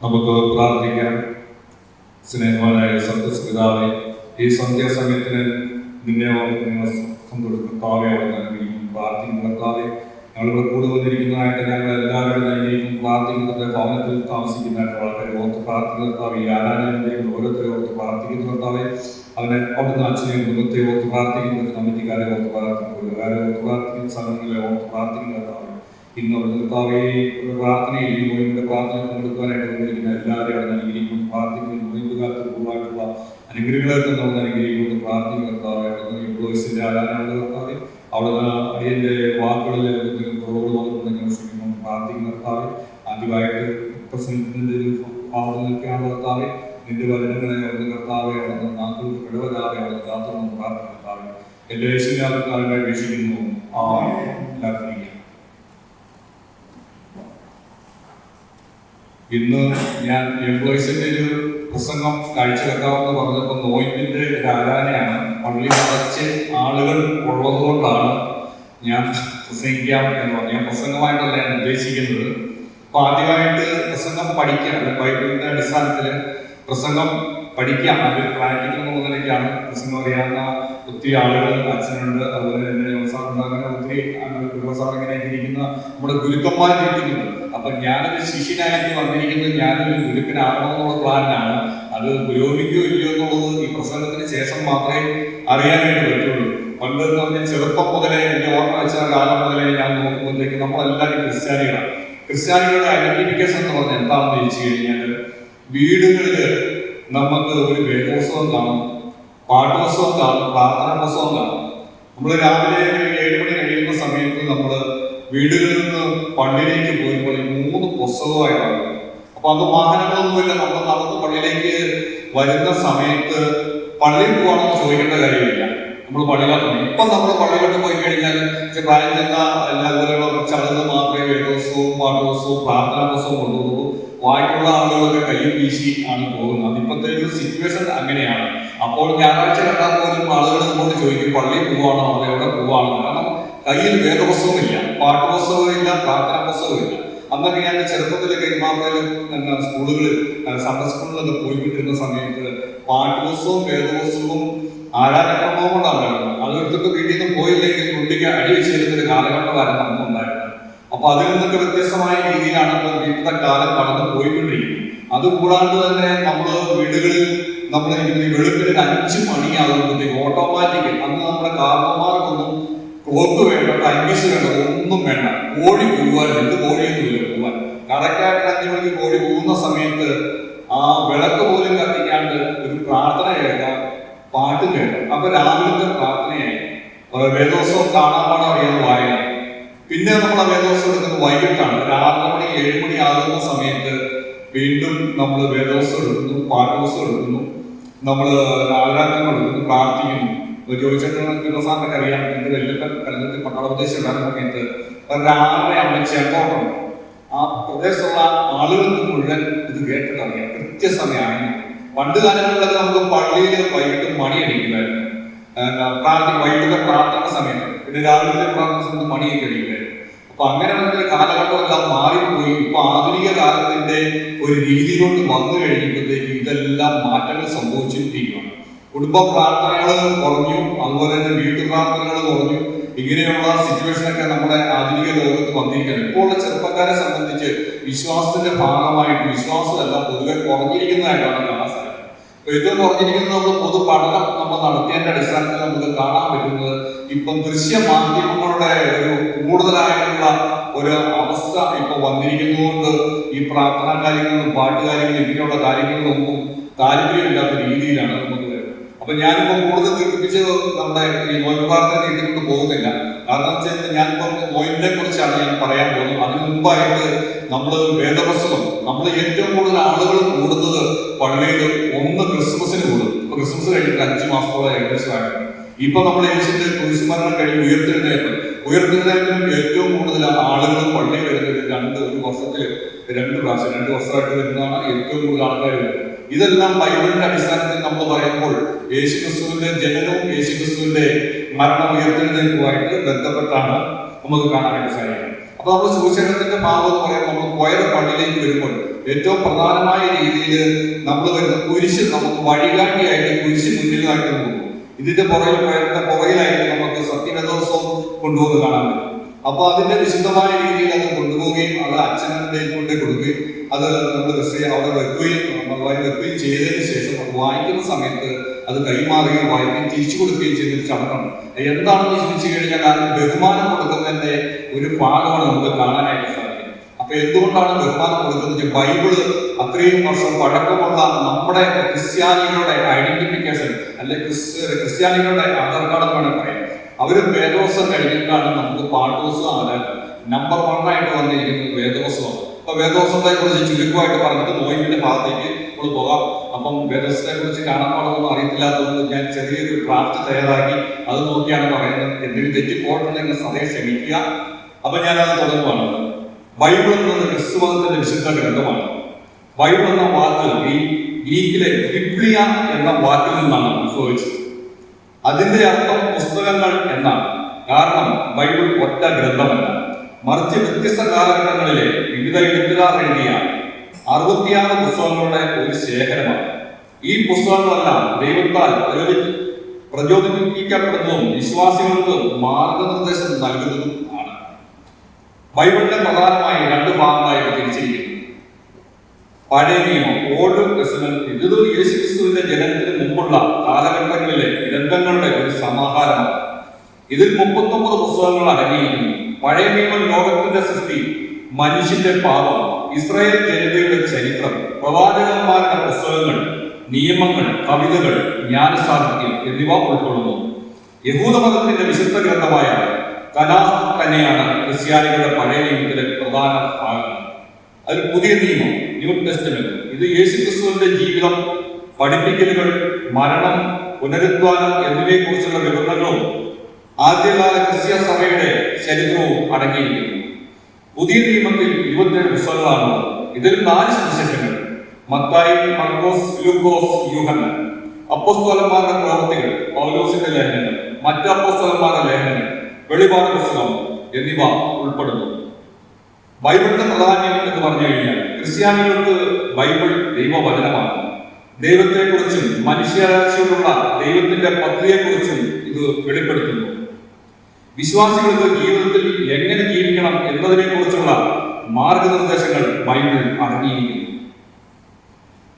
നമുക്ക് പ്രാർത്ഥിക്കാം. സ്നേഹവാനായ സത്യസ്പിതാവെ ഈ സന്ധ്യാസമയത്തിന് നിന്നെ സന്തോഷത്താവെ അവിടെ നൽകിയിരിക്കും പ്രാർത്ഥിക്കും കർത്താവെ ഞങ്ങളിവിടെ കൂടെ വന്നിരിക്കുന്നതായിട്ട് ഞങ്ങൾ എല്ലാവരും നൽകിയിരിക്കും പ്രാർത്ഥിക്കുന്നത് ഭവനത്തിൽ താമസിക്കുന്നതായിട്ട് വളരെ ഓർത്ത് പ്രാർത്ഥിക്കുന്ന കർത്താവ്. ഈ ആരാധന വന്നിരിക്കുന്ന ഓരോരുത്തരെ ഓർത്ത് പ്രാർത്ഥിക്കുന്ന കർത്താവെ. അവനെ അവിടുന്ന് അച്ഛനെയും കുടുംബത്തെ ഓർത്ത് പ്രാർത്ഥിക്കുന്നത് കമ്മിറ്റിക്കാരെ ഓർത്ത് പ്രാർത്ഥിക്കുന്നു ഓർത്ത് പ്രാർത്ഥിക്കുന്ന സംഘങ്ങളെ ഓർത്ത് പ്രാർത്ഥിക്കുന്ന ഇന്ന് കർത്താവേ പ്രാർത്ഥനയിൽ നോയിന്റെ പ്രാർത്ഥന പങ്കെടുക്കാനായിട്ട് വന്നിരിക്കുന്ന എല്ലാവരെയും നൽകിയിരിക്കും പ്രാർത്ഥിക്കുന്ന. നോയിമ്പ് കാലത്ത് കൂടുതലായിട്ടുള്ള അനുഗ്രഹങ്ങളൊക്കെ നമ്മൾ അനുഗ്രഹിക്കുന്നു. പ്രാർത്ഥിക്കുന്ന കർത്താവെ എംപ്ലോയീസിന്റെ ആരാധന കർത്താവെ അവിടുന്ന് അടിയന്റെ വാക്കുകളിൽ എന്തെങ്കിലും കുറവുകൾ വന്നിട്ടുണ്ടെങ്കിൽ ശ്രമിക്കണം പ്രാർത്ഥിക്കുന്ന കർത്താവെ ആദ്യമായിട്ട് പ്രസംഗത്തിന്റെ ഭാഗത്ത് നിൽക്കുകയാണ് കർത്താവെ. നിന്റെ വചനങ്ങളെ അവിടുന്ന് കർത്താവെ അവിടുന്ന് നാക്കുകൾക്ക് ഇടവരാതെ അവിടുന്ന് കാത്തു പ്രാർത്ഥന കർത്താവെ. എല്ലാ യേശുവിനെ അപേക്ഷിക്കുന്നു ആ എല്ലാവർക്കും ഇരിക്കാം. ഇന്ന് ഞാൻ എംപ്ലോയീസിന്റെ ഒരു പ്രസംഗം കാഴ്ചവെക്കാമെന്ന് പറഞ്ഞപ്പോൾ നോയിപ്പിന്റെ ആരാധനയാണ്. പള്ളി നിറച്ച് ആളുകൾ ഉള്ളതുകൊണ്ടാണ് ഞാൻ പ്രസംഗിക്കാം എന്ന് പറഞ്ഞു. ഞാൻ പ്രസംഗമായിട്ടല്ല ഞാൻ ഉദ്ദേശിക്കുന്നത്. അപ്പൊ ആദ്യമായിട്ട് പ്രസംഗം പഠിക്കാം അല്ലെ ബൈബിളിന്റെ അടിസ്ഥാനത്തിൽ പ്രസംഗം പഠിക്കാം. അത് പ്രാക്ടിക്കൽ മുതലേക്കാണ് പ്രസംഗം അറിയാവുന്ന ഒത്തിരി ആളുകൾ അച്ഛനുണ്ട് അതുപോലെ തന്നെ സാറുണ്ട്. അങ്ങനെ ഒത്തിരി കുടുംബസാർ ഇങ്ങനെ ഇരിക്കുന്ന നമ്മുടെ ഗുരുക്കന്മാർ ഇരിക്കുന്നുണ്ട്. അപ്പൊ ഞാനൊരു ശിഷ്യനായിട്ട് വന്നിരിക്കുന്നത് ഞാനൊരു ഗുരുക്കനാകണമെന്നുള്ള പ്ലാനിലാണ്. അത് പുരോഗമിക്കോ ഇല്ലയോ എന്നുള്ളത് ഈ പ്രസംഗത്തിന് ശേഷം മാത്രമേ അറിയാനായിട്ട് പറ്റുള്ളൂ. പണ്ട് എന്ന് പറഞ്ഞാൽ ചെറുപ്പം മുതലേ എന്റെ ഓർമ്മ വെച്ച കാലം മുതലേ ഞാൻ നോക്കുമ്പോഴത്തേക്ക് നമ്മളെല്ലാവരും ക്രിസ്ത്യാനികളാണ് ക്രിസ്ത്യാനികളുടെ ഐഡന്റിഫിക്കേഷൻ എന്ന് പറഞ്ഞാൽ എന്താണെന്ന് ചോദിച്ചു കഴിഞ്ഞാൽ വീടുകളിൽ നമുക്ക് ഒരു വേദോത്സവം കാണും പാട്ടോത്സവം കാണും പ്രാർത്ഥനാ പുസ്തകം കാണും. നമ്മൾ രാവിലെ ഏഴ് മണി കഴിയുന്ന സമയത്ത് നമ്മൾ വീടുകളിൽ നിന്ന് പള്ളിയിലേക്ക് പോയപ്പോൾ പുസ്തകമായിട്ടാണ് അപ്പൊ അത് വാഹനങ്ങളൊന്നുമില്ല. നമ്മൾ നടന്ന് പള്ളിയിലേക്ക് വരുന്ന സമയത്ത് പള്ളിയിൽ പോകണമെന്ന് ചോദിക്കേണ്ട കാര്യമില്ല. നമ്മൾ പള്ളിയിലോട്ട് പോയി ഇപ്പൊ നമ്മൾ പള്ളികളിൽ പോയി കഴിഞ്ഞാൽ പ്രായം ചെന്ന എല്ലാ പോലെയുള്ള ചടങ്ങ് മാത്രമേ വേദോത്സവവും പാഠോത്സവവും പ്രാർത്ഥനാ ദിവസവും കൊണ്ടുപോകൂ വായിട്ടുള്ള ആളുകളൊക്കെ കയ്യും വീശി ആണ് പോകുന്നത്. ഇപ്പോഴത്തെ ഒരു സിറ്റുവേഷൻ അങ്ങനെയാണ്. അപ്പോൾ ഞായറാഴ്ച കണ്ടാൽ പോലും ആളുകൾ ഇങ്ങോട്ട് ചോദിക്കും പള്ളിയിൽ പോവാണോ? അവിടെ എവിടെ പോവാണോ കാരണം കയ്യിൽ വേദപുസ്തകമില്ല പാട്ടുപുസ്തകമില്ല പ്രാർത്ഥനാ പുസ്തകമില്ല അന്നൊക്കെ ഞാൻ ചെറുപ്പത്തിലൊക്കെ ഇമാമയിലും സ്കൂളുകളിൽ സമ്മർ സ്കൂളിലൊക്കെ പോയിക്കൊണ്ടിരുന്ന സമയത്ത് പാട്ടുപുസ്തകവും വേദപുസ്തകവും ആരാധനക്രമവും കൊണ്ടാണ് അതൊരുത്തൊക്കെ വീട്ടിൽ നിന്ന് പോയില്ലെങ്കിൽ കുട്ടിക്ക് അടി വെച്ചിരുന്ന ഒരു കാലഘട്ടമായിരുന്നു അന്നുണ്ടായിരുന്നത് അപ്പൊ അതിൽ നിന്നൊക്കെ വ്യത്യസ്തമായ രീതിയിലാണ് ഇപ്പോഴത്തെ കാലം കടന്നു പോയിക്കൊണ്ടിരിക്കുന്നത്. അതുകൂടാണ്ട് തന്നെ നമ്മൾ വീടുകളിൽ നമ്മൾ വെളുപ്പിന് അഞ്ചു മണിയാകുമ്പോഴത്തേക്ക് ഓട്ടോമാറ്റിക് അന്ന് നമ്മുടെ കാരണന്മാർക്കൊന്നും ക്ലോക്ക് വേണ്ട ടൈമിസ് വേണ്ട ഒന്നും വേണ്ട. കോഴി പോവാൻ എന്ത് കോഴിയൊന്നുമില്ല പോവാൻ. കറക്റ്റായിട്ട് അഞ്ചു മണിക്ക് കോഴി പോകുന്ന സമയത്ത് ആ വിളക്ക് പോലും കത്തിക്കാണ്ട് ഒരു പ്രാർത്ഥന കേൾക്കാം പാട്ട് കേൾക്കാം. അപ്പൊ രാവിലത്തെ പ്രാർത്ഥനയായി. വേദോത്സവം കാണാൻ പാടാൻ അറിയാതെ വായന. പിന്നെ നമ്മൾ ആ വേദോത്സവം എടുക്കുന്നത് വൈകിട്ടാണ്. ഒരു ആറര മണി ഏഴ് മണി ആകുന്ന സമയത്ത് വീണ്ടും നമ്മൾ വേദോത്സവം എടുക്കുന്നു പാട്ടോത്സവം എടുക്കുന്നു. നമ്മൾ ആരാധനകൾ എടുക്കുന്നു പ്രാർത്ഥിക്കുന്നു. ചോദിച്ചിട്ടുള്ള സാറിനൊക്കെ അറിയാം. എന്റെ വെല്ലുപ്പൻ കല്ലത്തിൽ പട്ടാളപ്രദേശം ഉണ്ടായിരുന്ന സമയത്ത് ഒരു അവിടെ ചെമ്പോട്ടുണ്ട് ആ പ്രദേശത്തുള്ള ആളുകൾക്ക് മുഴുവൻ ഇത് കേട്ടിട്ടറിയാം. കൃത്യസമയമാണ് പണ്ട് കാലങ്ങളിലൊക്കെ നമുക്ക് പള്ളിയിൽ വൈകിട്ട് മണി അടിക്കുമായിരുന്നു പ്രാർത്ഥന വൈകിട്ടത്തെ പ്രാർത്ഥന സമയത്ത് പിന്നെ രാവിലത്തെ പ്രാർത്ഥന സമയത്ത് മണിയൊക്കെ അടിക്കുമായിരുന്നു. അപ്പൊ അങ്ങനെ വന്നൊരു കാലഘട്ടമെല്ലാം മാറിപ്പോയി. ഇപ്പൊ ആധുനിക കാലത്തിന്റെ ഒരു രീതിയിലോട്ട് വന്നു കഴിഞ്ഞപ്പോഴത്തേക്ക് ഇതെല്ലാം മാറ്റങ്ങൾ സംഭവിച്ചിരിക്കുകയാണ് കുടുംബ പ്രാർത്ഥനകൾ കുറഞ്ഞു അതുപോലെ തന്നെ വീട്ടു പ്രാർത്ഥനകൾ കുറഞ്ഞു. ഇങ്ങനെയുള്ള സിറ്റുവേഷനൊക്കെ നമ്മുടെ ആധുനിക ലോകത്ത് വന്നിരിക്കുകയാണ് ഇപ്പോൾ ഉള്ള ചെറുപ്പക്കാരെ സംബന്ധിച്ച് വിശ്വാസത്തിന്റെ ഭാഗമായിട്ട് വിശ്വാസമല്ല പൊതുവെ കുറഞ്ഞിരിക്കുന്നതായിട്ടാണ് കാണാൻ സാധിക്കുന്നത്. ഏറ്റവും കുറഞ്ഞിരിക്കുന്നത് നമ്മൾ പൊതു പഠനം നമ്മൾ നടത്തിയതിന്റെ അടിസ്ഥാനത്തിൽ നമുക്ക് കാണാൻ പറ്റുന്നത് ഇപ്പം ദൃശ്യ മാധ്യമങ്ങളുടെ ഒരു കൂടുതലായിട്ടുള്ള ഒരു അവസ്ഥ ഇപ്പൊ വന്നിരിക്കുന്നതുകൊണ്ട് ഈ പ്രാർത്ഥനാ കാര്യങ്ങളും പാട്ടുകാര്യങ്ങളും ഇങ്ങനെയുള്ള കാര്യങ്ങളിലൊന്നും താല്പര്യമില്ലാത്ത രീതിയിലാണ് നമുക്ക് അപ്പൊ ഞാനിപ്പോ കൂടുതൽ ദീർഘിപ്പിച്ച് നമ്മുടെ ഈ നോയിൻ പ്രാർത്ഥന നീട്ടിക്കൊണ്ട് പോകുന്നില്ല. കാരണം വെച്ചാൽ ഞാനിപ്പോ നോയമ്പിനെ കുറിച്ചാണ് ഞാൻ പറയാൻ പോകുന്നത്. അതിനു മുമ്പായിട്ട് നമ്മൾ വേദപ്രസവം നമ്മൾ ഏറ്റവും കൂടുതൽ ആളുകൾ കൂടുന്നത് പള്ളിയിൽ ഒന്ന് ക്രിസ്മസിന് കൂടും. ഇപ്പൊ ക്രിസ്മസ് കഴിഞ്ഞിട്ട് അഞ്ചു മാസത്തോളം ഏകദേശമായിട്ട് ഇപ്പൊ നമ്മൾ യേശുവിന്റെ കുരിശുമരണം കഴിഞ്ഞ് ഉയർത്തിരുന്നേക്കും ഉയർത്തിരുന്നേക്കും ഏറ്റവും കൂടുതൽ ആളുകൾ പള്ളി വരുന്നത് രണ്ട് ഒരു വർഷത്തിൽ രണ്ട് പ്രാവശ്യം രണ്ട് വർഷമായിട്ട് വരുന്നതാണ് ഏറ്റവും കൂടുതൽ ആൾക്കാർ വരുന്നത്. ഇതെല്ലാം ബൈബിളിന്റെ അടിസ്ഥാനത്തിൽ പറയുമ്പോൾ യേശുക്രിസ്തുവിന്റെ ജനനവും യേശുക്രിസ്തുവിന്റെ മരണം ഉയർത്തെഴുന്നേൽപ്പുമായിട്ട് ബന്ധപ്പെട്ടാണ് നമുക്ക് കാണാനായിട്ട് സാധിക്കുന്നത്. അപ്പൊ നമ്മൾ സുവിശേഷത്തിന്റെ ഭാഗം എന്ന് പറയുമ്പോൾ നമ്മൾ പോയത് പള്ളിയിലേക്ക് വരുമ്പോൾ ഏറ്റവും പ്രധാനമായ രീതിയിൽ നമ്മൾ വരുന്ന കുരിശ് നമുക്ക് വഴികാട്ടിയായിട്ട് കുരിശ് മുന്നിലായിട്ട് പോകും ഇതിന്റെ പുറകിൽ പോയതിന്റെ പുറകിലായിട്ട് നമുക്ക് സത്യവേദോത്സവം കൊണ്ടുപോകുന്നത് കാണാൻ പറ്റും. അപ്പൊ അതിന്റെ വിശുദ്ധമായ രീതിയിൽ അത് കൊണ്ടുപോവുകയും അത് അച്ഛനെ കൊണ്ട് കൊടുക്കുകയും അത് നമ്മൾ ക്രിസ്ത്യ അവിടെ വെക്കുകയും ഭഗവാൻ വെക്കുകയും ചെയ്തതിന് ശേഷം അത് വായിക്കുന്ന സമയത്ത് അത് കൈമാറുകയും വായിക്കുകയും തിരിച്ചു കൊടുക്കുകയും ചെയ്യുന്ന ചടങ്ങാണ്. എന്താണെന്ന് ചോദിച്ചു കഴിഞ്ഞാൽ കാരണം ബഹുമാനം കൊടുക്കുന്നതിന്റെ ഒരു ഭാഗമാണ് നമുക്ക് കാണാനായിട്ട് സാധിക്കുന്നത്. അപ്പൊ എന്തുകൊണ്ടാണ് ബഹുമാനം കൊടുക്കുന്നത്? ബൈബിൾ അത്രയും വർഷം പഴക്കമുള്ള നമ്മുടെ ക്രിസ്ത്യാനികളുടെ ഐഡന്റിഫിക്കേഷൻ അല്ലെ ക്രിസ് ക്രിസ്ത്യാനികളുടെ ആധാർ കാർഡ് വേണം വേണമെങ്കിൽ അവർ വേദോത്സവം കഴിഞ്ഞിട്ടാണ് നമുക്ക് പാഠോസം നമ്പർ വൺ ആയിട്ട് വന്നിരിക്കുന്നത് വേദവസമാണ് അപ്പൊ വേദവസത്തെ കുറിച്ച് ചുരുക്കമായിട്ട് പറഞ്ഞിട്ട് നോയിന്റെ ഭാഗത്തേക്ക് നമ്മൾ പോകാം. അപ്പം വേദവസത്തെ കുറിച്ച് കാണാൻ പാടൊന്നും അറിയത്തില്ലാത്തതുകൊണ്ട് ഞാൻ ചെറിയൊരു ഡ്രാഫ്റ്റ് തയ്യാറാക്കി അത് നോക്കിയാണ് പറയുന്നത്. എന്തെങ്കിലും തെറ്റിപ്പോയിട്ടുണ്ടെങ്കിൽ സദയം ക്ഷമിക്കുക. അപ്പൊ ഞാൻ അത് തുടങ്ങുവാണ്. ബൈബിൾ എന്നത് ക്രിസ്തുമതത്തിന്റെ വിശുദ്ധ ഗ്രന്ഥമാണ്. ബൈബിൾ എന്ന വാക്ക് ഈ ഗ്രീക്കിലെ ബിബ്ലിയ എന്ന വാക്കിൽ നിന്നാണ് ഉത്ഭവിച്ചത്. അതിന്റെ അർത്ഥം പുസ്തകങ്ങൾ എന്നാണ്. കാരണം ബൈബിൾ ഒറ്റ ഗ്രന്ഥമല്ല. മറിച്ച് വ്യത്യസ്ത കാലഘട്ടങ്ങളിലെ വിവിധ എഴുത്തുകാർ എഴുതിയ അറുപത്തിയാറ് പുസ്തകങ്ങളുടെ ഒരു ശേഖരമാണ്. ഈ പുസ്തകങ്ങളെല്ലാം ദൈവത്താൽ പ്രചോദി- പ്രചോദിപ്പിക്കപ്പെടുന്നതും വിശ്വാസികൾക്ക് മാർഗനിർദ്ദേശം നൽകുന്നതും ആണ്. ബൈബിളിനെ പ്രധാനമായി രണ്ട് ഭാഗമായി തിരിച്ചിരിക്കുന്നു പഴയ നിയമം. Old testament. ഇത് യേശുക്രിസ്തുവിന്റെ ജനനത്തിന് മുമ്പുള്ള കാലഘട്ടങ്ങളിലെ ഗ്രന്ഥങ്ങളുടെ ഒരു സമാഹാരമാണ്. ഇതിൽ മുപ്പത്തൊമ്പത് പുസ്തകങ്ങൾ അടങ്ങിയിരിക്കുന്നു. പഴയ നിയമം ലോകത്തിന്റെ സൃഷ്ടി മനുഷ്യന്റെ പാപം ഇസ്രായേൽ ജനതയുടെ ചരിത്രം പ്രവാചകന്മാരുടെ പുസ്തകങ്ങൾ നിയമങ്ങൾ കവിതകൾ ജ്ഞാനസാഹിത്യം എന്നിവ ഉൾക്കൊള്ളുന്നു. യഹൂദമതത്തിന്റെ വിശുദ്ധ ഗ്രന്ഥമായ കനാഹ് തന്നെയാണ് ക്രിസ്ത്യാനികളുടെ പഴയ നിയമത്തിലെ പ്രധാന ഭാഗങ്ങൾ അതിൽ പുതിയ നിയമം ന്യൂ ടെസ്റ്റമെന്റ് ഇത് യേശു ക്രിസ്തുവിന്റെ ജീവിതം പഠിപ്പിക്കലുകൾ മരണം പുനരുദ്ധാനം എന്നിവയെ കുറിച്ചുള്ള വിവരണങ്ങളും ആദ്യകാല ക്രിസ്ത്യ സഭയുടെ ചരിത്രവും അടങ്ങിയിരിക്കുന്നു. പുതിയ നിയമത്തിൽ ഇരുപത്തിയേഴ് പുസ്തകങ്ങളാണ് ഇതിൽ നാല് സുവിശേഷങ്ങൾ. മത്തായി മർക്കോസ് ലൂക്കോസ് യൂഹന്നൻ. അപ്പോസ്തോലന്മാരുടെ പ്രവർത്തികൾ പൗലോസിന്റെ ലേഖനങ്ങൾ മറ്റ് അപ്പോസ്തോലന്മാരുടെ ലേഖനങ്ങൾ വെളിപാട് പുസ്തകം എന്നിവ ഉൾപ്പെടുന്നു. ബൈബിളിന്റെ പ്രാധാന്യം എന്ന് പറഞ്ഞു കഴിഞ്ഞാൽ ക്രിസ്ത്യാനികൾക്ക് ബൈബിൾ ദൈവവചനമാണ്. ദൈവത്തെക്കുറിച്ചും മനുഷ്യരാശിയോടുള്ള ദൈവത്തിന്റെ പദ്ധതിയെക്കുറിച്ചും ഇത് വെളിപ്പെടുത്തുന്നു. വിശ്വാസികൾക്ക് ജീവിതത്തിൽ എങ്ങനെ ജീവിക്കണം എന്നതിനെ കുറിച്ചുള്ള മാർഗനിർദ്ദേശങ്ങൾ ബൈബിൾ അടങ്ങിയിരിക്കുന്നു.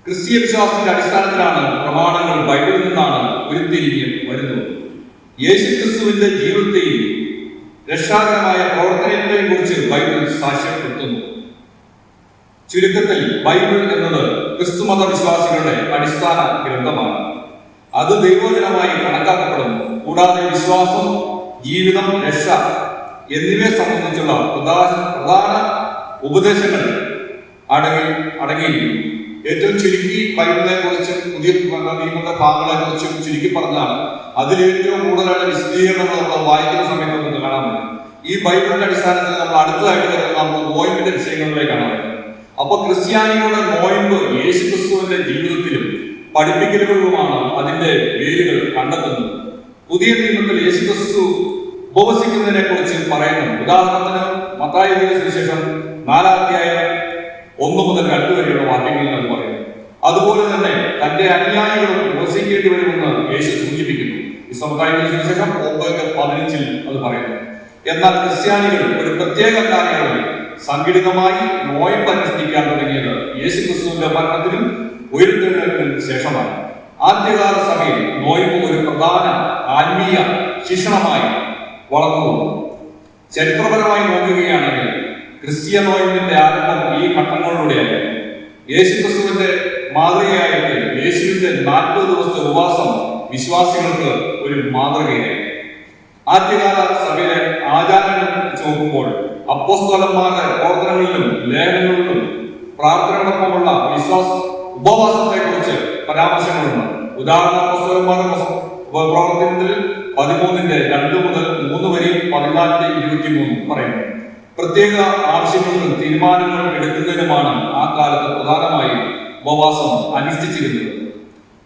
ക്രിസ്തീയ വിശ്വാസത്തിന്റെ അടിസ്ഥാനത്തിലാണ് പ്രമാണങ്ങൾ ബൈബിളിൽ നിന്നാണ് ഉരുത്തിരിഞ്ഞ് വരുന്നത്. യേശു ക്രിസ്തുവിന്റെ ജീവിതത്തെയും രക്ഷാകരമായ പ്രവർത്തനത്തെയും കുറിച്ച് ബൈബിൾ സാക്ഷ്യപ്പെടുത്തുന്നു. ചുരുക്കത്തിൽ ബൈബിൾ എന്നത് ക്രിസ്തുമത വിശ്വാസികളുടെ അടിസ്ഥാന ഗ്രന്ഥമാണ്. അത് ദൈവജനമായി കണക്കാക്കപ്പെടുന്നു. കൂടാതെ വിശ്വാസം ജീവിതം രക്ഷ എന്നിവയെ സംബന്ധിച്ചുള്ള പ്രധാന പ്രധാന ഉപദേശങ്ങൾ അടങ്ങി അടങ്ങിയിരിക്കുന്നു. ഏറ്റവും ചുരുക്കി ബൈബിളിനെ കുറിച്ചും പുതിയ നിയമത്തെ ഭാഗങ്ങളെ കുറിച്ചും ചുരുക്കി പറഞ്ഞാണ് അതിൽ ഏറ്റവും കൂടുതലായിട്ട് വിശദീകരണങ്ങൾ നമ്മൾ വായിക്കുന്ന സമയത്ത് നമുക്ക് കാണാൻ പറ്റും. ഈ ബൈബിളിന്റെ അടിസ്ഥാനത്തിൽ നമ്മൾ അടുത്തതായിട്ട് വരുന്ന നമ്മൾ നോയമ്പിന്റെ വിഷയങ്ങളിലേക്കാണ് വരുന്നത്. അപ്പൊ ക്രിസ്ത്യാനികളുടെ നോയമ്പ് യേശു ക്രിസ്തുവിന്റെ ജീവിതത്തിലും പഠിപ്പിക്കലുകളിലുമാണ് അതിന്റെ വേരുകൾ കണ്ടെത്തുന്നത്. പുതിയ നിയമത്തിൽ യേശു ക്രിസ്തു ഉപവസിക്കുന്നതിനെ കുറിച്ച് പറയുന്നു ഉദാഹരണത്തിന് മത്തായി സുവിശേഷം നാലാം അധ്യായം ഒന്ന് മുതൽ രണ്ട് വരെയുള്ള വാക്യങ്ങളിൽ നിന്ന് പറയുന്നു. അതുപോലെ തന്നെ തന്റെ അനുയായികളും ഉപസിക്കേണ്ടി വരുമെന്ന് യേശു സൂചിപ്പിക്കുന്നു. ഈ സമുദായത്തിന് ശേഷം ഒമ്പത് പതിനഞ്ചിൽ അത് പറയുന്നു. എന്നാൽ ക്രിസ്ത്യാനികൾ ഒരു പ്രത്യേക കാലയളവിൽ സംഘടിതമായി നോയമ്പ് അനുഷ്ഠിക്കാൻ തുടങ്ങിയത് യേശു ക്രിസ്തുവിന്റെ മരണത്തിനും ഉയർത്തെഴുന്നേൽപ്പിനും ശേഷമാണ്. ആദ്യകാല സഭയിൽ നോയമ്പ് ഒരു പ്രധാന ആത്മീയ ശിക്ഷണമായി വളർന്നു ചരിത്രപരമായി നോക്കുകയാണെങ്കിൽ ക്രിസ്തീയ നോയമ്പിന്റെ ആരംഭം ഈ ഘട്ടങ്ങളിലൂടെയായിരുന്നു യേശു ക്രിസ്തുവിന്റെ മാതൃകയായിട്ട് യേശുവിന്റെ നാൽപ്പത് ദിവസത്തെ ഉപവാസം വിശ്വാസികൾക്ക് ഒരു മാതൃകയായി. ആദ്യകാല സഭയിലെ ആചാരങ്ങൾ വെച്ച് നോക്കുമ്പോൾ അപ്പോസ്തോലന്മാരുടെ പ്രവർത്തനങ്ങളിലും ലേഖനങ്ങളിലും പ്രാർത്ഥനയോടൊപ്പമുള്ള വിശ്വാസ ഉപവാസത്തെ കുറിച്ച് പരാമർശങ്ങളുണ്ട്. ഉദാഹരണ അപ്പോസ്തോലന്മാരുടെ പ്രവർത്തനത്തിൽ പതിമൂന്നിന്റെ രണ്ട് മുതൽ മൂന്ന് വരെയും പതിനാലിന്റെ ഇരുപത്തി മൂന്നും പറയുന്നു. പ്രത്യേക ആവശ്യങ്ങൾക്കും തീരുമാനങ്ങളും എടുക്കുന്നതിനുമാണ് ആ കാലത്ത് പ്രധാനമായും ഉപവാസം അനുഷ്ഠിച്ചിരുന്നത്.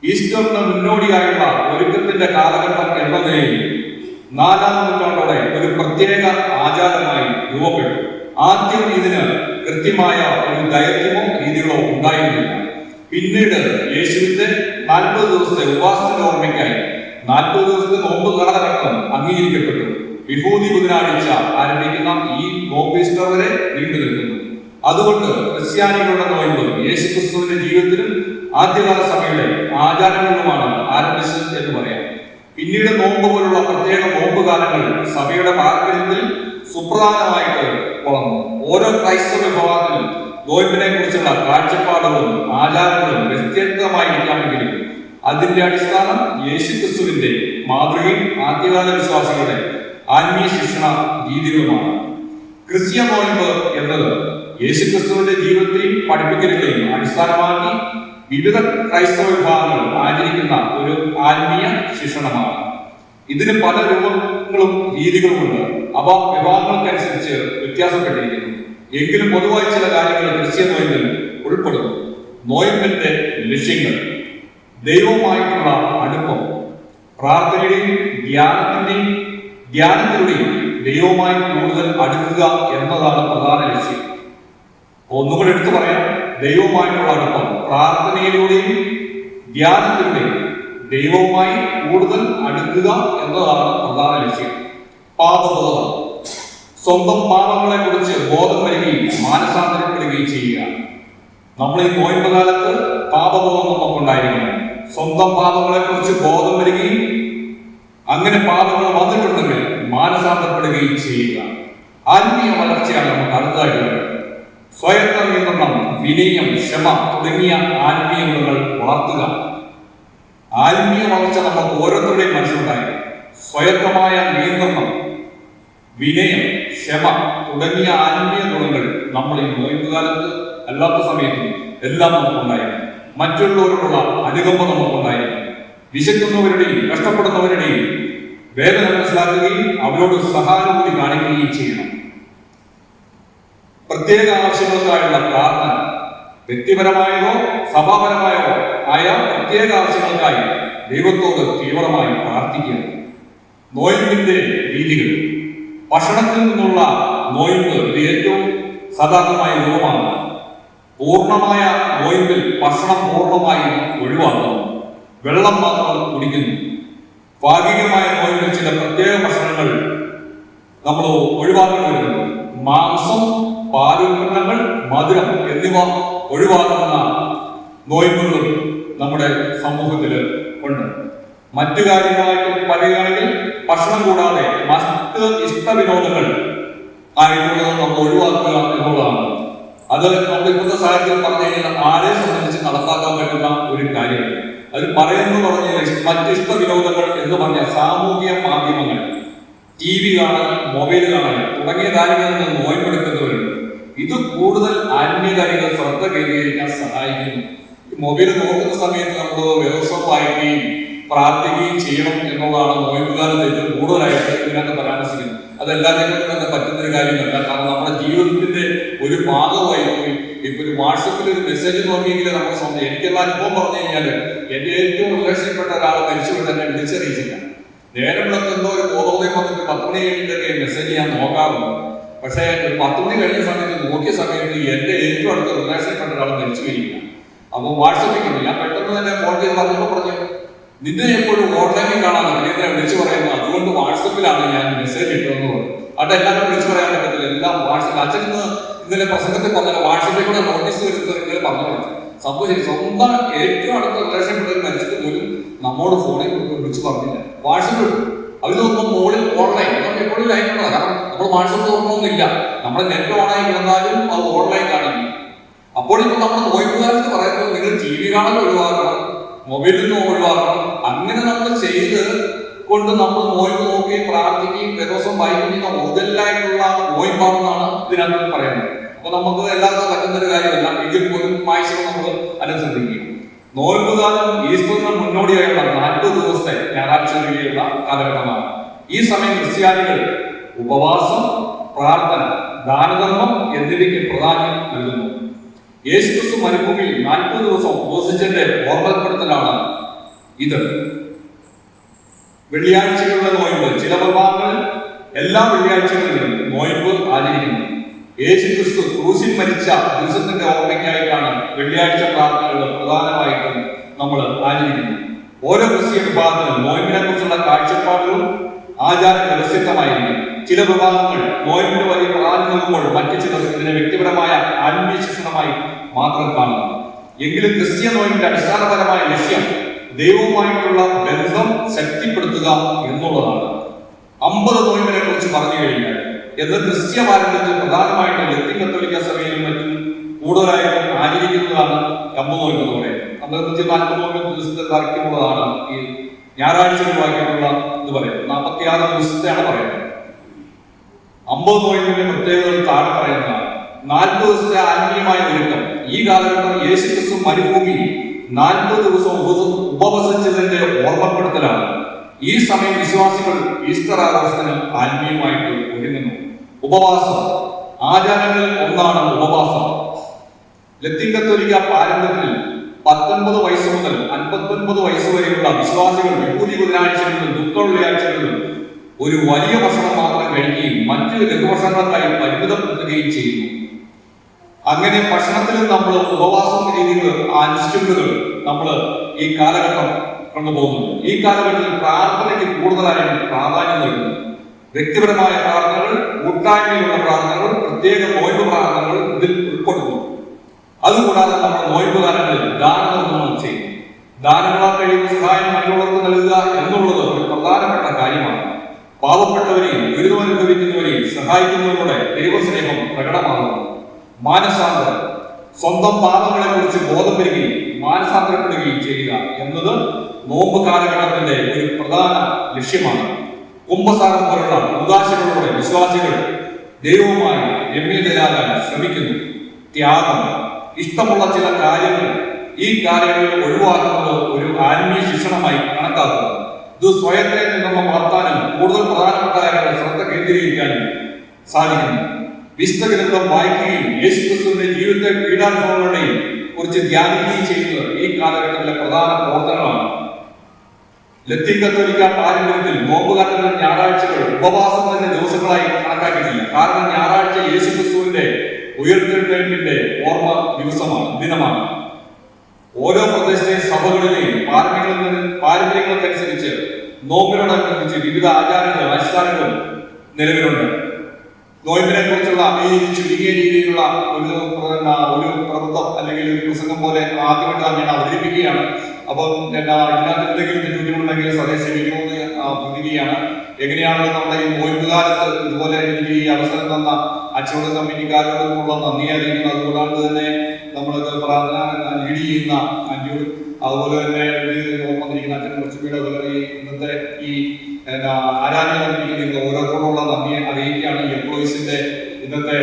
ഈസ്റ്ററിന് മുന്നോടിയായുള്ള ഒരുക്കത്തിന്റെ കാലഘട്ടം എന്ന നിലയിൽ നാലാം നൂറ്റാണ്ടോടെ ഒരു പ്രത്യേക ആചാരമായി രൂപപ്പെട്ടു. ആദ്യം ഇതിന് കൃത്യമായ ഒരു ദൈർഘ്യമോ രീതികളോ ഉണ്ടായിരുന്നില്ല. പിന്നീട് യേശുവിന്റെ നാൽപ്പത് ദിവസത്തെ ഉപവാസത്തിന്റെ ഓർമ്മയ്ക്കായി നാൽപ്പത് ദിവസത്തെ നോമ്പ് കാലഘട്ടം അംഗീകരിക്കപ്പെട്ടു. വിഭൂതി ബുധനാഴ്ച ആരംഭിക്കുന്ന ഈ നോമ്പ് വരെ നീണ്ടു നിൽക്കുന്നു. അതുകൊണ്ട് ക്രിസ്ത്യാനികളുടെ നോയമ്പ് യേശു ക്രിസ്തുവിന്റെ ജീവിതത്തിലും ആദ്യകാല സഭയുടെ ആചാരങ്ങളിലുമാണ് ആരംഭിച്ചത് എന്ന് പറയാം. പിന്നീട് നോമ്പ് പോലുള്ള പ്രത്യേക നോമ്പ് കാലങ്ങൾ സഭയുടെ പാരമ്പര്യത്തിൽ സുപ്രധാനമായിട്ട് വളർന്നു. ഓരോ ക്രൈസ്തവ വിഭാഗത്തിലും നോയമ്പിനെ കുറിച്ചുള്ള കാഴ്ചപ്പാടുകളും ആചാരങ്ങളും വ്യത്യസ്തമായിരിക്കാമെങ്കിലും അതിന്റെ അടിസ്ഥാനം യേശുക്രിസ്തുവിന്റെ മാതൃകയും ആദ്യകാല വിശ്വാസികളുടെ ആത്മീയ ശിക്ഷണ രീതികളുമാണ് ക്രിസ്ത്യ നോയമ്പ് എന്നത് യേശുക്രിസ്തുവിന്റെ ജീവിതത്തെയും പഠിപ്പിക്കലുകളെയും അടിസ്ഥാനമാക്കി വിവിധ ക്രൈസ്തവ വിഭാഗങ്ങൾ ആചരിക്കുന്ന ഒരു ആത്മീയ ശിക്ഷണമാണ്. ഇതിന് പല രൂപങ്ങളും രീതികളുമുണ്ട്. അവ വിഭാഗങ്ങൾക്കനുസരിച്ച് വ്യത്യാസപ്പെട്ടിരിക്കുന്നു. എങ്കിലും പൊതുവായി ചില കാര്യങ്ങൾ ക്രിസ്ത്യ നോയമ്പിൽ ഉൾപ്പെടുന്നു. നോയമ്പിന്റെ ലക്ഷ്യങ്ങൾ. ദൈവവുമായിട്ടുള്ള അടുപ്പം. പ്രാർത്ഥനയുടെയും ധ്യാനത്തിന്റെയും ധ്യാനത്തിലൂടെയും ദൈവവുമായി കൂടുതൽ അടുക്കുക എന്നതാണ് പ്രധാന ലക്ഷ്യം. ഒന്നുകൂടെ എടുത്തു പറയാം. ദൈവവുമായിട്ടുള്ള അടുപ്പം പ്രാർത്ഥനയിലൂടെയും ധ്യാനത്തിലൂടെയും ദൈവവുമായി കൂടുതൽ അടുക്കുക എന്നതാണ് പ്രധാന ലക്ഷ്യം. പാപബോധം. സ്വന്തം പാപങ്ങളെ കുറിച്ച് ബോധം വരികയും മാനസാന്തരപ്പെടുകയും ചെയ്യുക. നമ്മൾ ഈ നോയമ്പ് കാലത്ത് പാപബോധം നമുക്കുണ്ടായിരിക്കണം. സ്വന്തം പാപങ്ങളെ കുറിച്ച് ബോധം വരികയും അങ്ങനെ പാപങ്ങൾ വന്നിട്ടുണ്ടെങ്കിൽ മാനസാന്തരപ്പെടുകയും ചെയ്യുക. ആത്മീയ വളർച്ചയാണ് നമുക്ക് അടുത്തതായിട്ട് സ്വയത്ത നിയന്ത്രണം വിനയം ക്ഷമ തുടങ്ങിയ ആത്മീയ ഗുണങ്ങൾ വളർത്തുക. ആത്മീയ വളർച്ച നമുക്ക് ഓരോരുത്തരുടെയും മനസ്സിലുണ്ടായി. സ്വയത്തമായ നിയന്ത്രണം വിനയം ക്ഷമ തുടങ്ങിയ ആത്മീയ ഗുണങ്ങൾ നമ്മൾ ഈ നോയമ്പ് കാലത്ത് അല്ലാത്ത സമയത്തും എല്ലാം നമുക്കുണ്ടായിരുന്നു. മറ്റുള്ളവരോടുള്ള അനുകമ്പ നമുക്കുണ്ടായിരുന്നു. വിശക്കുന്നവരുടെയും കഷ്ടപ്പെടുന്നവരുടെയും വേദന മനസ്സിലാക്കുകയും അവരോട് സഹാനുഭൂതി കാണിക്കുകയും ചെയ്യണം. പ്രത്യേക ആവശ്യങ്ങൾക്കായുള്ള പ്രാർത്ഥന വ്യക്തിപരമായതോ സഭാപരമായോ ആയ പ്രത്യേക ആവശ്യങ്ങൾക്കായി ദൈവത്തോട് തീവ്രമായി പ്രാർത്ഥിക്കുക. നോയമ്പിന്റെ രീതികൾ. ഭക്ഷണത്തിൽ നിന്നുള്ള നോയമ്പ് ഇത് ഏറ്റവും സാധാരണമായ രൂപമാണ്. പൂർണമായ നോയമ്പിൽ ഭക്ഷണം പൂർണമായി ഒഴിവാക്കുന്നു. വെള്ളം മാത്രം കുടിക്കുന്നു. ഭാഗികമായ നോയമ്പിൽ ചില പ്രത്യേക ഭക്ഷണങ്ങൾ നമ്മൾ ഒഴിവാക്കേണ്ടി വരുന്നു മാംസം പാലുൽപ്പന്നങ്ങൾ മധുരം എന്നിവ ഒഴിവാക്കുന്ന നോയമ്പുകളും നമ്മുടെ സമൂഹത്തിൽ ഉണ്ട്. മറ്റു കാര്യങ്ങളായിട്ട് പറയുകയാണെങ്കിൽ ഭക്ഷണം കൂടാതെ മറ്റ് ഇഷ്ട വിനോദങ്ങൾ ആയിട്ടുള്ളത് നമ്മൾ ഒഴിവാക്കുക എന്നുള്ളതാണ്. അത് നമ്മുടെ ഇപ്പോഴത്തെ സാഹചര്യം പറഞ്ഞു കഴിഞ്ഞാൽ ആരെ സംബന്ധിച്ച് നടപ്പാക്കാൻ പറ്റുന്ന ഒരു കാര്യമാണ്. അത് പറയുന്നത് പറഞ്ഞു മറ്റിഷ്ട വിനോദങ്ങൾ എന്ന് പറഞ്ഞ സാമൂഹിക മാധ്യമങ്ങൾ ടി വി കാണാൻ മൊബൈൽ കാണാൻ തുടങ്ങിയ കാര്യങ്ങളിൽ നിന്ന് നോയമ്പെടുക്കുന്നവരുണ്ട് ഇത് കൂടുതൽ ആത്മീയ കാര്യങ്ങൾ ശ്രദ്ധ കേന്ദ്രീകരിക്കാൻ സഹായിക്കുന്നു. മൊബൈൽ നോക്കുന്ന സമയത്ത് നമ്മൾ വ്യവസായം വായിക്കുകയും പ്രാർത്ഥിക്കുകയും ചെയ്യണം എന്നുള്ളതാണ് നോയമ്പുകാലത്ത് ഏറ്റവും കൂടുതലായിട്ട് ഇതിനകത്ത് പരാമർശിക്കുന്നത്. അതെല്ലാത്തിനും തന്നെ പറ്റുന്ന ഒരു കാര്യമല്ല. കാരണം നമ്മുടെ ജീവിതത്തിന്റെ ഒരു ഭാഗമായി ഇപ്പൊ ഒരു വാട്സപ്പിൽ ഒരു മെസ്സേജ് നോക്കിയെങ്കിൽ നമ്മുടെ സ്വന്തം എനിക്കുള്ള അനുഭവം പറഞ്ഞു കഴിഞ്ഞാൽ എന്റെ ഏറ്റവും റിലേഷൻപ്പെട്ട ഒരാൾ മരിച്ചുകൊണ്ട് എന്നെ വിളിച്ചറിയിച്ചില്ല. നേരമുള്ളൊക്കെ എന്തോ ഒരു ബോധോദയം വന്നിട്ട് പത്ത് മണി കഴിഞ്ഞിട്ടൊക്കെ മെസ്സേജ് ഞാൻ നോക്കാറുണ്ട്. പക്ഷേ ഒരു പത്ത് മണി കഴിഞ്ഞ സമയത്ത് നോക്കിയ സമയത്ത് എന്റെ ഏറ്റവും അടുത്ത റിലേഷൻപ്പെട്ട ഒരാൾ മരിച്ചു കഴിയില്ല അപ്പൊ വാട്സപ്പിൽ ഞാൻ പെട്ടെന്ന് തന്നെ ഫോൺ ചെയ്ത് പറഞ്ഞപ്പോൾ പറഞ്ഞു നിന്നെ എപ്പോഴും ഓൺലൈനിൽ കാണാൻ അടിയന്തരം വിളിച്ചു പറയുന്നു അതുകൊണ്ട് വാട്സപ്പിലാണ് ഞാൻ മെസ്സേജ് ഇട്ടതെന്ന് പറഞ്ഞു. അവിടെ എല്ലാവരും വിളിച്ചു പറയാൻ പറ്റത്തില്ല. എല്ലാം വാട്സപ്പ്. അച്ഛൻ ഇന്ന് ഇന്നലെ പ്രസംഗത്തിൽ പറഞ്ഞ വാട്സപ്പിൽ കൂടെ നോട്ടീസ് വരുന്നത് ഇന്നലെ പറഞ്ഞു സംഭവം ശരി സ്വന്തം ഏറ്റവും അടുത്ത റിലേഷൻപ്പെട്ടവർ മരിച്ചിട്ട് പോലും നമ്മോട് ഫോണിൽ വിളിച്ചു പറഞ്ഞില്ല. വാട്സപ്പ് ഇട്ടു. നോക്കുമ്പോൾ മുകളിൽ ഓൺലൈൻ നമുക്ക് എപ്പോഴും ലൈൻ ഉള്ളതാണ് കാരണം നമ്മൾ വാട്സപ്പ് തുറന്നൊന്നുമില്ല. നമ്മുടെ നെറ്റ് ഓണായി കിടന്നാലും അത് ഓൺലൈൻ കാണിക്കും അപ്പോൾ ഇപ്പൊ നമ്മൾ പോകാൻ പറയുന്നത് നിങ്ങൾ ടി വി കാണാൻ ഒഴിവാക്കണം മൊബൈലിൽ നിന്ന് ഒഴിവാക്കണം. അങ്ങനെ നമ്മൾ ചെയ്ത് കൊണ്ട് നമ്മൾ നോയമ്പ് നോക്കി പ്രാർത്ഥിക്കുകയും ദിവസം വായിക്കുന്ന മുതലായിട്ടുള്ള നോയമ്പാണെന്നാണ് ഇതിനകത്ത് പറയുന്നത്. അപ്പൊ നമുക്ക് എല്ലാവർക്കും പറ്റുന്ന ഒരു കാര്യമല്ല. എങ്കിൽ പോലും മാക്സിമം നമ്മൾ അനുസരിക്കുക നോയമ്പ് കാലം ഈസ്റ്ററിന് മുന്നോടിയായുള്ള നാൽപ്പത് ദിവസത്തെ ഞായറാഴ്ച ഒഴികെയുള്ള കാലഘട്ടമാണ്. ഈ സമയം ക്രിസ്ത്യാനികൾ ഉപവാസം പ്രാർത്ഥന ദാനധർമ്മം എന്നിവയ്ക്ക് പ്രാധാന്യം നൽകുന്നു. യേശുക്രിസ്തു മരുഭൂമിയിൽ നാൽപ്പത് ദിവസം ഉപവസിച്ചതിന്റെ ഓർമ്മപ്പെടുത്തലാണ് ഇത്. വെള്ളിയാഴ്ചകളുടെ നോയമ്പ്. ചില വിഭാഗങ്ങൾ എല്ലാ വെള്ളിയാഴ്ചകളിലും നോയമ്പ് ആചരിക്കുന്നു. യേശു ക്രിസ്തു ക്രൂശിൽ മരിച്ച ദിവസത്തിന്റെ ഓർമ്മയ്ക്കായിട്ടാണ് വെള്ളിയാഴ്ച പ്രാർത്ഥനകൾ പ്രധാനമായിട്ടും നമ്മൾ ആചരിക്കുന്നത്. ഓരോ ക്രിസ്ത്യൻ വിഭാഗത്തിലും നോയമ്പിനെ കുറിച്ചുള്ള കാഴ്ചപ്പാടുകളും ആചാരം പ്രസിദ്ധമായിരിക്കും. ചില വിഭാഗങ്ങൾ നോയമ്പിന് വലിയ പ്രാധാന്യം നൽകുമ്പോൾ മറ്റു ചിലർ ഇതിനെ വ്യക്തിപരമായ ആത്മീയ ശിക്ഷണമായി മാത്രം കാണുന്നു. എങ്കിലും ക്രിസ്ത്യ നോയിന്റെ അടിസ്ഥാനപരമായ ലക്ഷ്യം ദൈവവുമായിട്ടുള്ള ബന്ധം ശക്തിപ്പെടുത്തുക എന്നുള്ളതാണ്. അമ്പത് നോയിമിനെ കുറിച്ച് പറഞ്ഞു കഴിഞ്ഞാൽ എന്ന് ക്രിസ്ത്യ പാരമ്പര്യത്തിൽ പ്രധാനമായിട്ടും വ്യക്തി കത്തോലിക്ക സഭയിലും മറ്റും കൂടുതലായിട്ടും ആചരിക്കുന്നതാണ് എന്ന് പറയുന്നത്. അമ്പത് നാൽപ്പത് ദിവസത്തെ തറയ്ക്കുമ്പോഴാണ് ഈ ഞായറാഴ്ച ഒഴിവാക്കിയിട്ടുള്ള ഇത് പറയുന്നത്. നാൽപ്പത്തിയാറ് ദിവസത്തെയാണ് പറയുന്നത്. അമ്പത് നോയിമിന്റെ പ്രത്യേകതകൾ താഴെ പറയുന്നതാണ്. നാൽപ്പത് ദിവസത്തെ ആത്മീയമായ ഒരുക്കം. ഈ കാലഘട്ടം യേശു ക്രിസ്തു മരുഭൂമി നാൽപ്പത് ദിവസം ഉപവസിച്ചതിന്റെ ഓർമ്മപ്പെടുത്തലാണ്. ഈ സമയം വിശ്വാസികൾ ഈസ്റ്റർ ആഘോഷത്തിന് ആത്മീയമായിട്ട് ഒരുങ്ങുന്നു. ഉപവാസം. ആചാരങ്ങളിൽ ഒന്നാണ് ഉപവാസം. ലത്തിൻ കത്തോലിക്ക പാരമ്പര്യത്തിൽ പത്തൊൻപത് വയസ്സ് മുതൽ അൻപത്തൊൻപത് വയസ്സ് വരെയുള്ള വിശ്വാസികൾ വിഭൂതി ബുധനാഴ്ചകളിലും ദുഃഖ വെള്ളിയാഴ്ചകളിലും ഒരു വലിയ ഭക്ഷണം മാത്രം കഴിക്കുകയും മറ്റ് ലഘുഭക്ഷണങ്ങൾക്കായി പരിമിതപ്പെടുത്തുകയും ചെയ്യുന്നു. അങ്ങനെ ഭക്ഷണത്തിലും നമ്മൾ ഉപവാസം രീതികൾ അനുഷ്ഠിക്കുന്നത് നമ്മൾ ഈ കാലഘട്ടം കൊണ്ടുപോകുന്നു ഈ കാലഘട്ടത്തിൽ പ്രാർത്ഥനയ്ക്ക് കൂടുതലായും പ്രാധാന്യം നൽകുന്നു. വ്യക്തിപരമായ പ്രാർത്ഥനകൾ കൂട്ടായ്മയിലുള്ള പ്രാർത്ഥനകൾ പ്രത്യേക നോയ്പ് പ്രാർത്ഥനകൾ ഇതിൽ ഉൾപ്പെടുന്നു. അതുകൂടാതെ നമ്മൾ നോയ്പ് കാലങ്ങളിൽ ദാനം ചെയ്യും. ദാനങ്ങളാൽ കഴിയുന്ന സഹായം മറ്റുള്ളവർക്ക് നൽകുക എന്നുള്ളത് ഒരു പ്രധാനപ്പെട്ട പാവപ്പെട്ടവരെയും ദുരിതമനുഭവിക്കുന്നവരെയും സഹായിക്കുന്നതിലൂടെ ദൈവസ്നേഹം പ്രകടമാകുന്നു. മാനസാന്തരം. സ്വന്തം പാപങ്ങളെ കുറിച്ച് ബോധം വരികയും മാനസാന്തരപ്പെടുകയും ചെയ്യുക എന്നത് നോമ്പ് കാലഘട്ടത്തിന്റെ ഒരു പ്രധാന ലക്ഷ്യമാണ്. കുംഭസാരം പോലുള്ള ഉദാശകളിലൂടെ വിശ്വാസികൾ ദൈവവുമായി രമ്യതരാകാൻ ശ്രമിക്കുന്നു. ത്യാഗം. ഇഷ്ടമുള്ള ചില കാര്യങ്ങൾ ഈ കാര്യങ്ങളിൽ ഒഴിവാക്കുന്നത് ഒരു ആത്മീയ ശിക്ഷണമായി കണക്കാക്കുന്നു. ഇത് സ്വയത്തെ നിന്നുള്ള വളർത്താനും കൂടുതൽ പ്രധാനപ്പെട്ട കാര്യങ്ങൾ ശ്രദ്ധ കേന്ദ്രീകരിക്കാനും സാധിക്കുന്നു. വിശുദ്ധ ഗ്രന്ഥം വായിക്കുകയും യേശുക്രിസ്തുവിന്റെ ജീവിതത്തെ പീഡാനുഭവങ്ങളുടെയും കുറിച്ച് ധ്യാനിക്കുകയും ചെയ്യുന്നത് ഈ കാലഘട്ടത്തിലെ പ്രധാന പ്രവർത്തനങ്ങളാണ് ലത്തീൻ കത്തോലിക്ക പാരമ്പര്യത്തിൽ നോമ്പുകാലങ്ങൾ ഞായറാഴ്ചകൾ ഉപവാസം തന്നെ ദിവസങ്ങളായി കണക്കാക്കിയിട്ടില്ല. കാരണം ഞായറാഴ്ച യേശുക്രിസ്തുവിന്റെ ഉയർത്തെഴുന്നേൽപ്പിന്റെ ഓർമ്മ ദിവസമാണ് ദിനമാണ്. ഓരോ പ്രദേശത്തെ സഭകളിലെയും പാരമ്പര്യങ്ങളിൽ പാരമ്പര്യങ്ങൾക്കനുസരിച്ച് നോമ്പിനോടനുബന്ധിച്ച് വിവിധ ആചാരങ്ങളും അനുഷ്ഠാനങ്ങളും നിലവിലുണ്ട്. നോയമ്പിനെ കുറിച്ചുള്ള ഈ ചുരുങ്ങിയ രീതിയിലുള്ള ഒരു ഒരു പ്രബന്ധം അല്ലെങ്കിൽ ഒരു പ്രസംഗം പോലെ ആദ്യമായിട്ട് ഞാൻ അവതരിപ്പിക്കുകയാണ്. അപ്പം എന്നാ ഇതിനകത്ത് എന്തെങ്കിലും ബുദ്ധിമുട്ടുണ്ടെങ്കിൽ സ്വദേശി ക്ഷമിക്കണമെന്ന് പ്രതികയാണ് എങ്ങനെയാണ് നമ്മുടെ ഈ നോയമ്പ് കാലത്ത് ഇതുപോലെ എനിക്ക് ഈ അവസരം തന്ന അച്ചോട് കമ്പനിക്കാരോടുമുള്ള നന്ദി അറിയിക്കുന്നു അതുകൊണ്ടാണ് തന്നെ നമ്മൾക്ക് പ്രാർത്ഥന ലീഡ് ചെയ്യുന്ന അഞ്ചു അതുപോലെ തന്നെ വന്നിരിക്കുന്ന അച്ഛൻ കുറച്ചുകൂടെ ഈ ഇന്നത്തെ ഈ ആരാധന വന്നിരിക്കുന്ന ഓരോരുത്തരോടുള്ള നന്ദിയെ അറിയിക്കുകയാണ് എംപ്ലോയീസിന്റെ ഇന്നത്തെ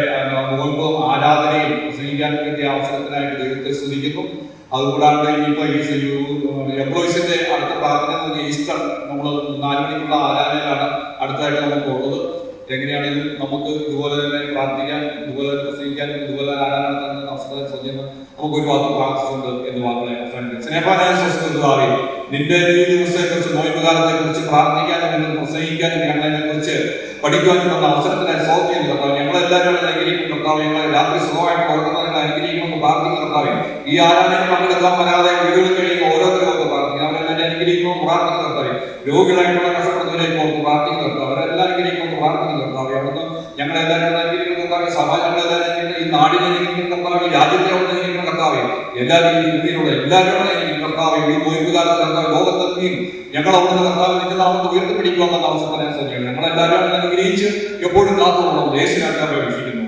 നോമ്പും ആരാധനയും പ്രസംഗിക്കാൻ കിട്ടിയ അവസരത്തിനായിട്ട് ദൈവത്തെ സ്തുതിക്കുന്നു. അതുകൂടാണ്ട് ഇനിയിപ്പോ ഈ എംപ്ലോയീസിന്റെ അടുത്ത പ്രാർത്ഥന ഈസ്റ്റർ നമ്മൾ നാല് മണിക്കുള്ള ആരാധനയിലാണ് അടുത്തായിട്ട് നമുക്ക് ഉള്ളത്. എങ്ങനെയാണെങ്കിലും നമുക്ക് ഇതുപോലെ തന്നെ പ്രാർത്ഥിക്കാൻ ഇതുപോലെ തന്നെ പ്രസംഗിക്കാൻ ഇതുപോലെ ആരാധന അവസരം ചോദ്യം നമുക്ക് ഒരുപാട് പ്രാക്ടീസ് ഉണ്ട് എന്ന് മാത്രമേ സ്വസ്ഥതാവേ നിന്റെ ദിവസത്തെ കുറിച്ച് നോയമ്പ് കുറിച്ച് പ്രാർത്ഥിക്കാനും നിങ്ങൾ പ്രസംഗിക്കാനും ഞങ്ങളതിനെ കുറിച്ച് പഠിക്കുവാനും തന്ന അവസരത്തിനായി സ്വാധീനം കർത്താവ് ഞങ്ങളെല്ലാവരും അനുഗ്രഹിക്കും കർത്താവ് ഞങ്ങളെ രാത്രി സുഖമായിട്ട് ഉറങ്ങുന്നവരെ അനുഗ്രഹിക്കുമെന്ന് പ്രാർത്ഥിക്കും കർത്താവ്. ഈ ആരാധന പങ്കെടുക്കാൻ വരാതെ വീടുകളിൽ അവരെല്ലാം അനുഗ്രഹിക്കുമെന്ന് പ്രാർത്ഥിക്കുന്ന കർത്താവേ രോഗികളായിട്ടുള്ള കഷ്ടപ്പെടുന്നവരെ ഓർത്ത് പ്രാർത്ഥിക്കുന്ന കർത്താവ് അവരെല്ലാം അനുഗ്രഹിക്കുമെന്ന് പ്രാർത്ഥിക്കുന്ന കർത്താവേ അവിടുന്ന് ഞങ്ങളെല്ലാവരും അനുഗ്രഹിക്കുന്ന സഭ സമാജങ്ങളെല്ലാവരും അനുഗ്രഹിക്കുന്ന ഈ നാടിനെ അനുഗ്രഹിക്കുന്ന കർത്താവേ രാജ്യത്തെ അവിടെ അനുഗ്രഹിക്കുന്ന കർത്താവേ എല്ലാവരും ഈ ഭൂമിയിലൂടെ എല്ലാവരും അനുഗ്രഹിക്കുന്ന കർത്താവേ ഈ നോയമ്പ് കാലത്ത് കർത്താവ് ലോകത്തെത്തിയും ഞങ്ങൾ അവിടുന്ന് കർത്താവ് നിന്റെ നാമത്തെ ഉയർത്തിപ്പിടിക്കുവാൻ അവസരത്തിനെ ഞങ്ങളെല്ലാവരും അനുഗ്രഹിച്ച് എപ്പോഴും കാത്തുകൊള്ളണം. ദേശീയ അപേക്ഷിക്കുന്നു